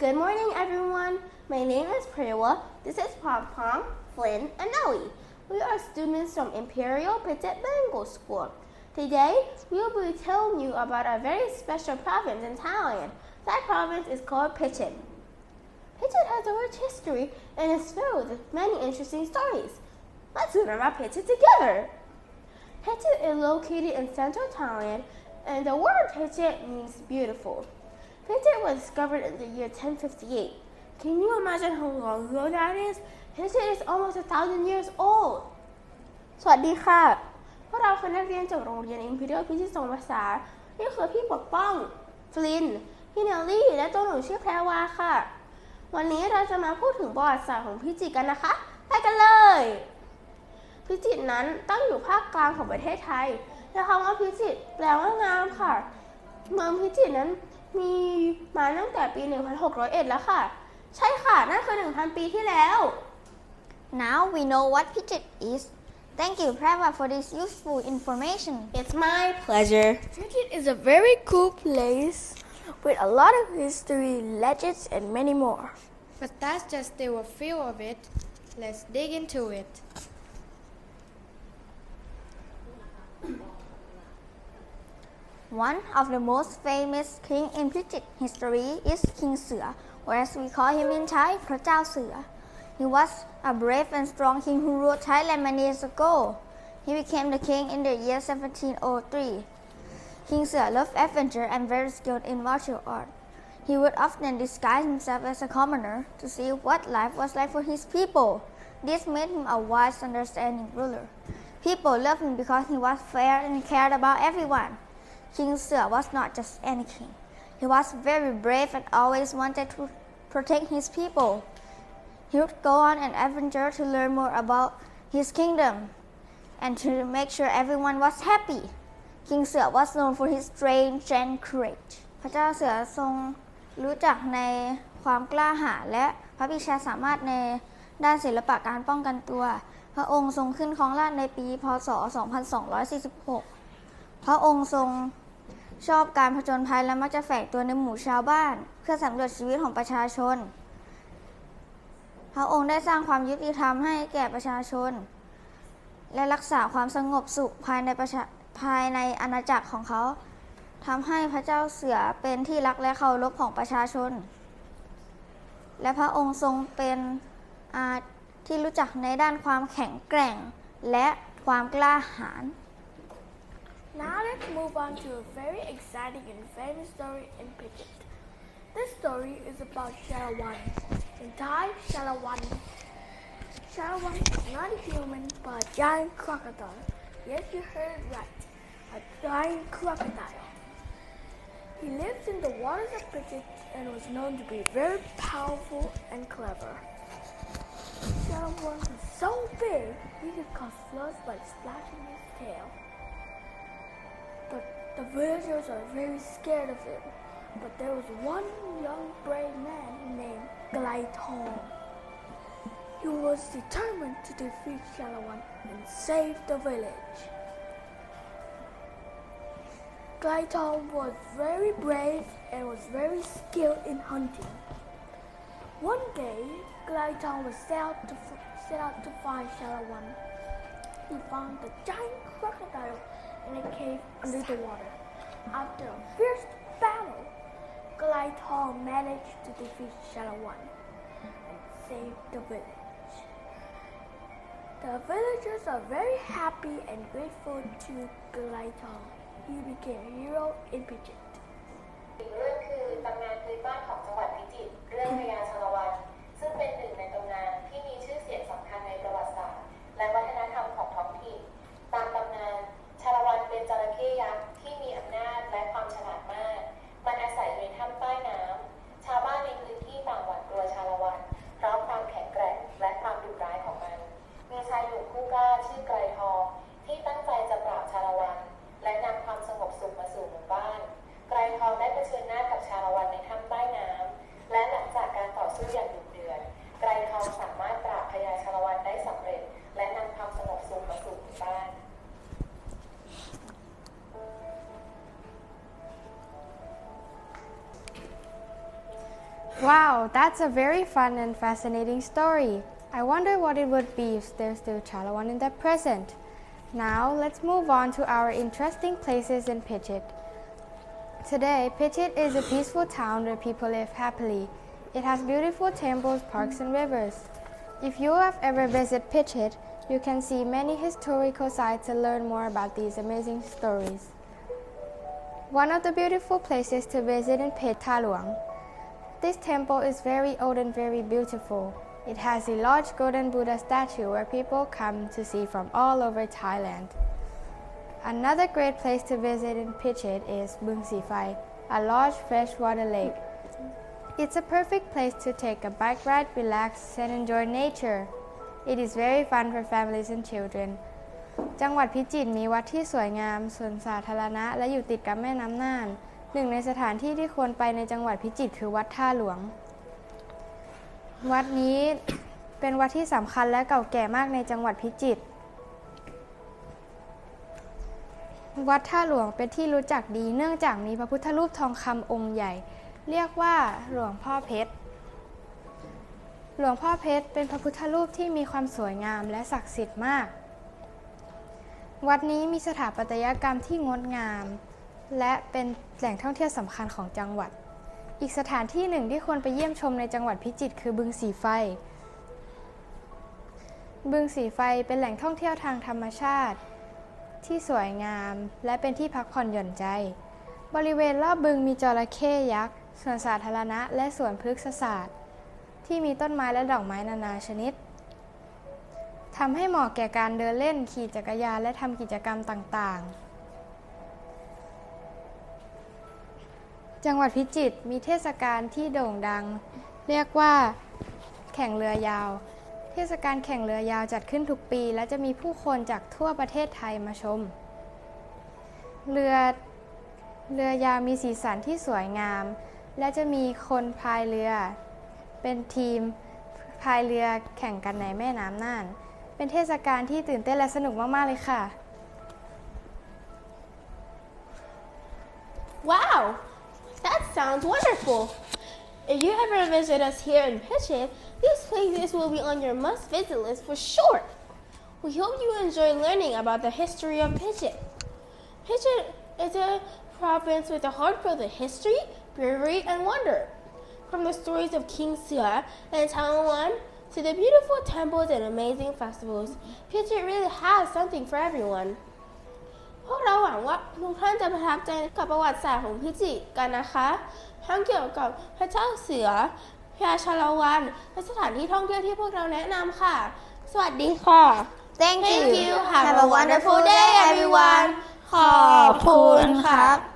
Good morning, everyone. My name is Prewa. This is Pom Pom, Flynn, and Noe. We are students from Imperial Petit Bengal School. Today, we will be telling you about a very special province in Thailand. That province is called Pichit. Pichit has a rich history and is filled with many interesting stories. Let's learn about Pichit together. Pichit is located in central Thailand, and the word Pichit means beautiful. Pichit was discovered in the year 1058. Can you imagine how long ago that is? Pichit is almost a thousand years old. สวัสดีค่ะ พวกเราคือนักเรียนจากโรงเรียน Imperial พิชิตสงภาษา นี่คือพี่ปกป้อง ฟลิน พี่เนลลี่ และตัวหนูชื่อแพรวาค่ะ วันนี้เราจะมาพูดถึงประวัติศาสตร์ของพิจิตรกันนะคะ ไปกันเลย พิจิตรนั้นตั้งอยู่ภาคกลางของประเทศไทย และคำว่าพิจิตรแปลว่างามค่ะ เมืองพิจิตรนั้น มีมาตั้งแต่ปี 1601 แล้วค่ะ ใช่ค่ะ นั่นคือ 1,000 ปีที่แล้ว Now we know what Pichit is. Thank you, Prava, for this useful information. It's my pleasure. Pichit is a very cool place with a lot of history, legends, and many more. But that's just still a few of it. Let's dig into it. One of the most famous king in Thai history is King Sua, or as we call him in Thai, Pratao Sua. He was a brave and strong king who ruled Thailand many years ago. He became the king in the year 1703. King Sua loved adventure and very skilled in martial art. He would often disguise himself as a commoner to see what life was like for his people. This made him a wise, understanding ruler. People loved him because he was fair and cared about everyone. King Sura was not just any king. He was very brave and always wanted to protect his people. He would go on an adventure to learn more about his kingdom and to make sure everyone was happy. King Sura was known for his strength and courage. พระเจ้าเสือทรงรู้จักในความกล้าหาญและพระวิชาสามารถในด้านศิลปะการป้องกันตัว พระองค์ทรงขึ้นครองราชในปี พศ 2246 พระองค์ทรง ชอบการผจญภัยและมักจะแฝงตัวในหมู่ชาวบ้าน เพื่อสำรวจชีวิตของประชาชน พระองค์ได้สร้างความยุติธรรมให้แก่ประชาชน และรักษาความสงบสุขภายในประชาภายในอาณาจักรของเขาทำให้พระเจ้าเสือเป็นที่รักและเคารพของประชาชน และพระองค์ทรงเป็นที่รู้จักในด้านความแข็งแกร่งและความกล้าหาญ Now let's move on to a very exciting and famous story in Pichit. This story is about Shalawan. In Thai, Shalawan. Shalawan is not a human but a giant crocodile. Yes, you heard right. A giant crocodile. He lives in the waters of Pichit and was known to be very powerful and clever. Shalawan was so big he could cause floods by splashing his tail. But the villagers are very scared of him. But there was one young brave man named Glaiton. He was determined to defeat Shalawan and save the village. Glaiton was very brave and was very skilled in hunting. One day, Glaiton was set out to, set out to find Shalawan. He found the giant crocodile in a cave under the water. After a fierce battle, Glaiton managed to defeat Shalawan and save the village. The villagers are very happy and grateful to Glaiton. He became a hero in Pichit. เรื่องคือตำนานพื้นบ้านของจังหวัดพิจิตรเรื่องพญาช Wow, that's a very fun and fascinating story. I wonder what it would be if there's still Chalawan in the present. Now, let's move on to our interesting places in Pichit. Today, Pichit is a peaceful town where people live happily. It has beautiful temples, parks, and rivers. If you have ever visited Pichit, you can see many historical sites and learn more about these amazing stories. One of the beautiful places to visit in Pit Taluang. This temple is very old and very beautiful. It has a large golden Buddha statue where people come to see from all over Thailand. Another great place to visit in Pichit is Bung Sifai, a large freshwater lake. It's a perfect place to take a bike ride, relax, and enjoy nature. It is very fun for families and children. จังหวัดพิจิตรมีวัดที่สวยงามสวนสาธารณะ และอยู่ติดกับแม่น้ำน่าน หนึ่งในสถานที่ที่ควรไปในจังหวัดพิจิตรคือวัดท่าหลวง วัดนี้เป็นวัดที่สำคัญและเก่าแก่มากในจังหวัดพิจิตร วัดท่าหลวงเป็นที่รู้จักดีเนื่องจากมีพระพุทธรูปทองคำองค์ใหญ่ เรียกว่าหลวงพ่อเพชร หลวงพ่อเพชรเป็นพระพุทธรูปที่มีความสวยงามและศักดิ์สิทธิ์มาก วัดนี้มีสถาปัตยกรรมที่งดงาม และเป็นแหล่งท่องเที่ยวสำคัญของจังหวัด อีกสถานที่หนึ่งที่ควรไปเยี่ยมชมในจังหวัดพิจิตรคือบึงสีไฟ บึงสีไฟเป็นแหล่งท่องเที่ยวทางธรรมชาติ ที่สวยงาม และเป็นที่พักผ่อนหย่อนใจ บริเวณรอบบึงมีจระเข้ยักษ์สวนสาธารณะ และสวนพฤกษศาสตร์ ที่มีต้นไม้และดอกไม้นานาชนิดทำให้เหมาะแก่การเดินเล่นขี่จักรยานและทำกิจกรรมต่างๆ จังหวัดพิจิตรมีเทศกาลที่โด่งดัง เรียกว่าแข่งเรือยาว เทศกาลแข่งเรือยาวจัดขึ้นทุกปี และจะมีผู้คนจากทั่วประเทศไทยมาชม เรือเรือยาวมีสีสันที่สวยงาม และจะมีคนพายเรือ เป็นทีมพายเรือแข่งกันในแม่น้ำน่าน เป็นเทศกาลที่ตื่นเต้นและสนุกมาก ๆ เลยค่ะ Wow, sounds wonderful. If you ever visit us here in Pichit, these places will be on your must visit list for sure. We hope you enjoy learning about the history of Pichit. Pichit is a province with a heart filled with history, bravery, and wonder. From the stories of King Sua and Taiwan to the beautiful temples and amazing festivals, Pichit really has something for everyone. พวกเราหวังว่าทุกท่านจะประทับใจกับประวัติศาสตร์ของพิจิตรกันนะคะ ทั้งเกี่ยวกับพระเจ้าเสือพระยาชาละวันและสถานที่ท่องเที่ยวที่พวกเราแนะนำค่ะ สวัสดีค่ะ Thank Thank you you Have a wonderful day everyone ขอบคุณครับ